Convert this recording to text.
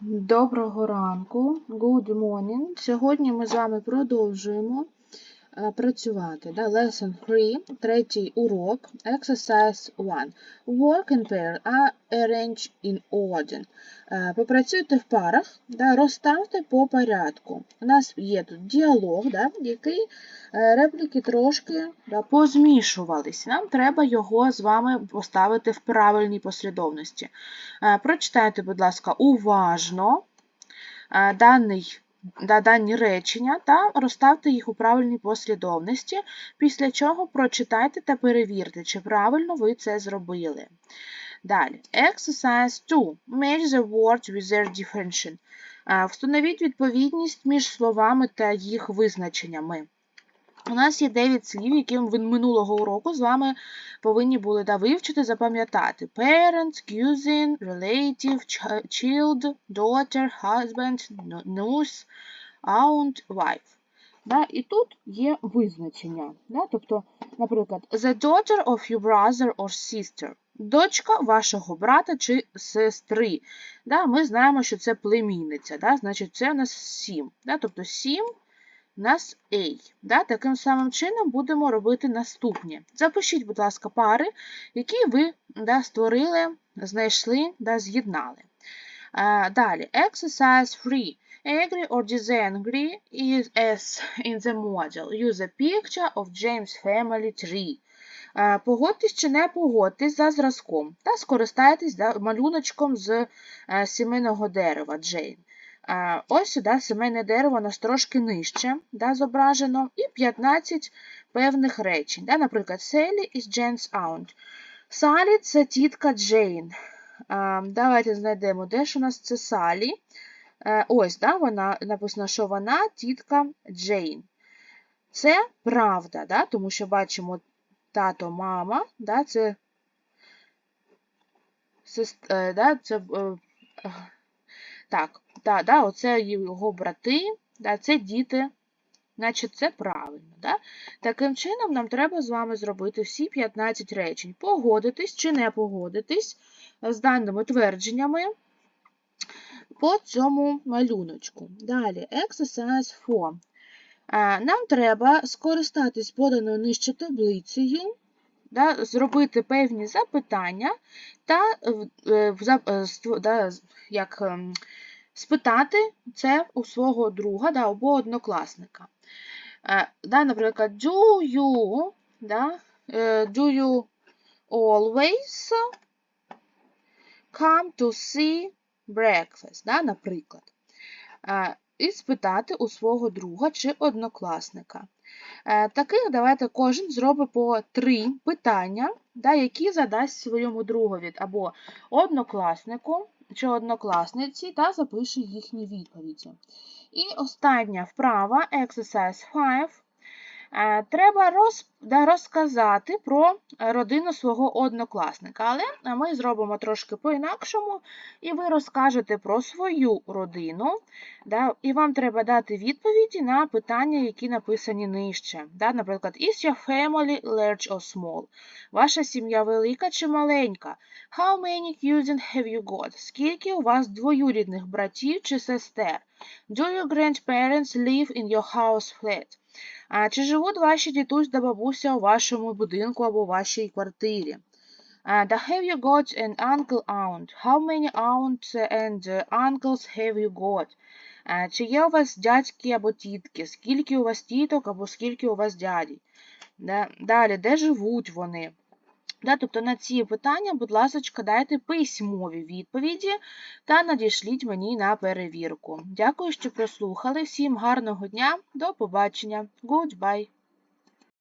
Доброго ранку, good morning. Сьогодні ми з вами продовжуємо працювати. Да? Lesson 3, третій урок, exercise 1. Work in pair, а arrange in order. Е, Попрацюйте в парах, да? розставте по порядку. У нас є тут діалог, да? який е, репліки трошки да, позмішувались. Нам треба його з вами поставити в правильній послідовності. Е, Прочитайте, будь ласка, уважно е, даний, да, дані речення та розставте їх у правильній послідовності, після чого прочитайте та перевірте, чи правильно ви це зробили. Далі. Exercise 2. Match the words with their differentiation. Е, Встановіть відповідність між словами та їх визначеннями. У нас є 9 слів, які ми минулого уроку з вами повинні були да, вивчити, запам'ятати. Parent, cousin, relative, child, daughter, husband, nurse, aunt, wife. Да, і тут є визначення. Да, тобто, наприклад, the daughter of your brother or sister. Дочка вашого брата чи сестри. Да, ми знаємо, що це племінниця. Да, значить, це у нас 7. Да, тобто 7 у нас A. Да? Таким самим чином будемо робити наступні. Запишіть, будь ласка, пари, які ви да, створили, знайшли, да, з'єднали. Далі, exercise 3. Agree or disagree is as in the model. Use a picture of James family tree. Погодьтесь чи не погодьтесь за зразком та скористайтесь малюночком з е, сімейного дерева Джейн. Ось сюди сімейне дерево нас трошки нижче да, зображено, і 15 певних речень. Да, Наприклад, Селі is Jane's aunt. Салі це тітка Джейн. Давайте знайдемо, де ж у нас це Салі. Ось, да, вона, написано, що вона тітка Джейн. Це правда, да, тому що бачимо тато, мама, да, це, сест- е, да, це е, так, да, да, оце його брати, да, це діти, значить це правильно. Да? Таким чином, нам треба з вами зробити всі 15 речень. Погодитись чи не погодитись з даними твердженнями по цьому малюночку. Далі, exercise 4. Е, Нам треба скористатись поданою нижче таблицею, да, зробити певні запитання та е, е, да, як, ем, спитати це у свого друга да, або однокласника. Е, Да, наприклад, do you, да, do you always come to see breakfast, да, наприклад. І спитати у свого друга чи однокласника. Е, Таких давайте кожен зробить по три питання, да, які задасть своєму другові або однокласнику чи однокласниці та запише їхні відповіді. І остання вправа, exercise 5. Е, Треба роз, да, розказати про родину свого однокласника, але ми зробимо трошки по-інакшому, і ви розкажете про свою родину, да, і вам треба дати відповіді на питання, які написані нижче. Да, наприклад, is your family large or small? Ваша сім'я велика чи маленька? How many cousins have you got? Скільки у вас двоюрідних братів чи сестер? Do your grandparents live in your house flat? А чи живуть ваші дідусь та бабуся у вашому будинку або вашій квартирі? А, да have you got an uncle aunt? How many aunts and uncles have you got? Чи є у вас дядьки або тітки? Скільки у вас тіток або скільки у вас дядій? Далі, де живуть вони? Да, тобто на ці питання, будь ласка, дайте письмові відповіді та надішліть мені на перевірку. Дякую, що прослухали. Всім гарного дня, до побачення. Goodbye.